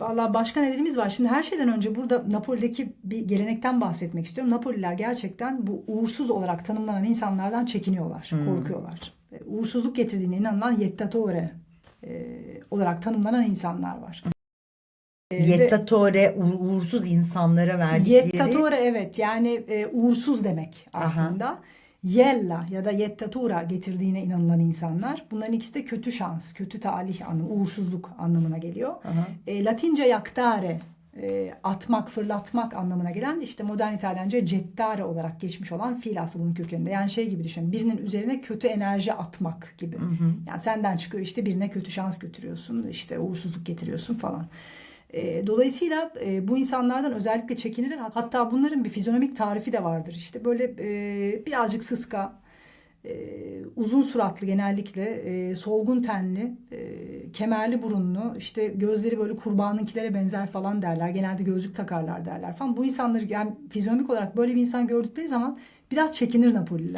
Vallahi başka nelerimiz var. Şimdi her şeyden önce burada Napoli'deki bir gelenekten bahsetmek istiyorum. Napoliler gerçekten bu uğursuz olarak tanımlanan insanlardan çekiniyorlar, korkuyorlar. E, Uğursuzluk getirdiğine inanılan yettatore e, olarak tanımlanan insanlar var. E, ve- Yettatore uğ- uğursuz insanlara verdikleri Yettatore evet yani e, uğursuz demek aslında. Yella ya da yettatura getirdiğine inanılan insanlar. Bunların ikisi de kötü şans, kötü talih anlamı, uğursuzluk anlamına geliyor. Aha. E, Latince yaktare, e, atmak, fırlatmak anlamına gelen işte modern İtalyanca gettare olarak geçmiş olan fiil aslı bunun kökeninde. Yani şey gibi düşünün birinin üzerine kötü enerji atmak gibi. Yani senden çıkıyor işte birine kötü şans götürüyorsun, işte uğursuzluk getiriyorsun falan. E, dolayısıyla e, bu insanlardan özellikle çekinirler. Hatta bunların bir fizyonomik tarifi de vardır. İşte böyle e, birazcık sıska, e, uzun suratlı genellikle, e, solgun tenli, e, kemerli burunlu, işte gözleri böyle kurbanınkilere benzer falan derler. Genelde gözlük takarlar derler falan. Bu insanları yani fizyonomik olarak böyle bir insan gördükleri zaman biraz çekinir Napoliler.